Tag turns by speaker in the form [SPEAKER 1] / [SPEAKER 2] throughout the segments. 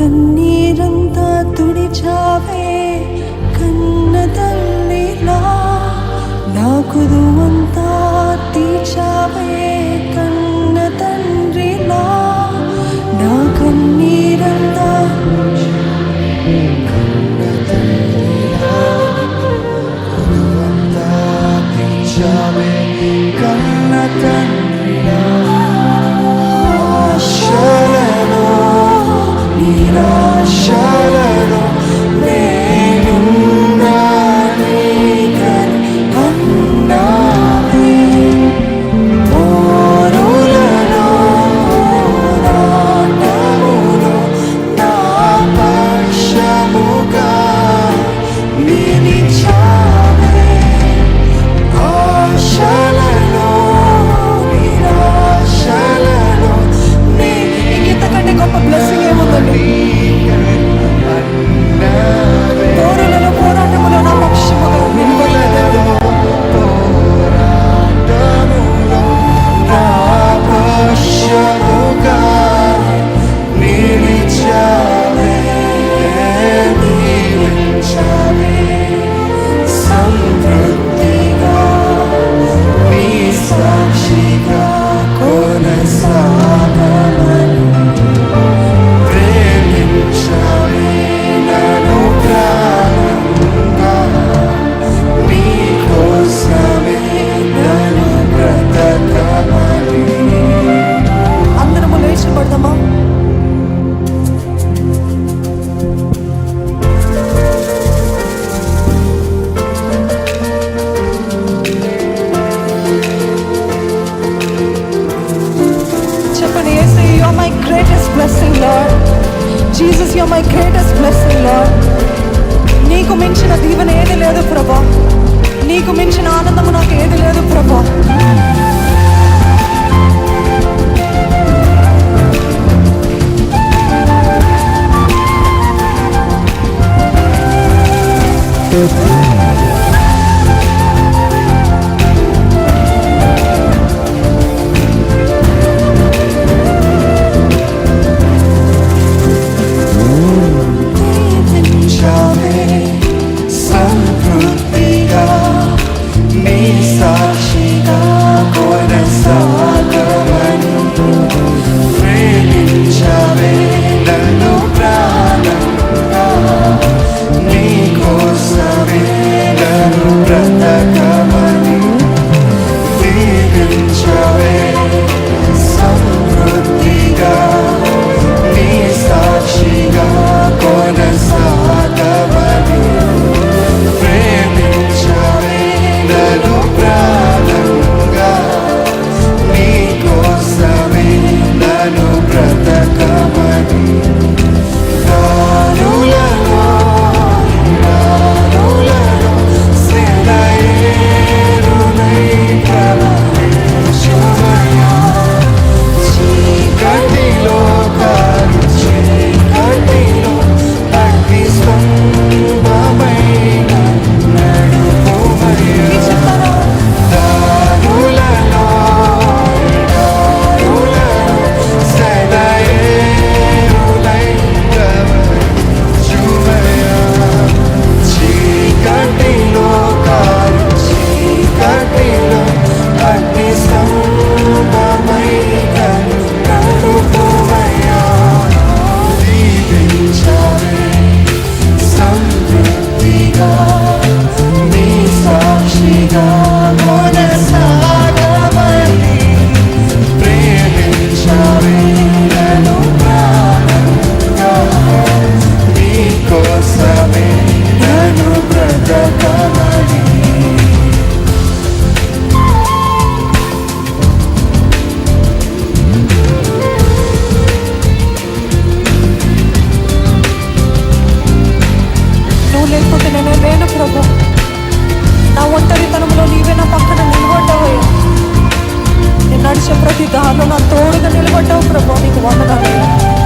[SPEAKER 1] கண்ணீரம் தான் துடிச்சாவே shine. దారులు నా తోడుగా నిలబడ్డావు ప్రభా నీకు వందనాలు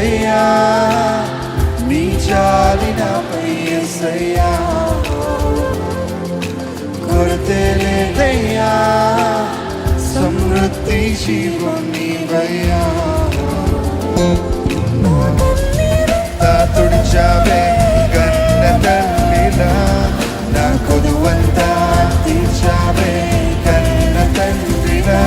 [SPEAKER 2] ఎస్సయ్యా నీ
[SPEAKER 1] జాలి నాపై ఎస్సయ్యా కొరతే
[SPEAKER 2] లేదయ్యా సమృద్ధి జీవం నీవయ్యా. నా తుడిచావే గన్న తల్లిలా నా కొదువంతా తీర్చావే కన్న తండ్రిలా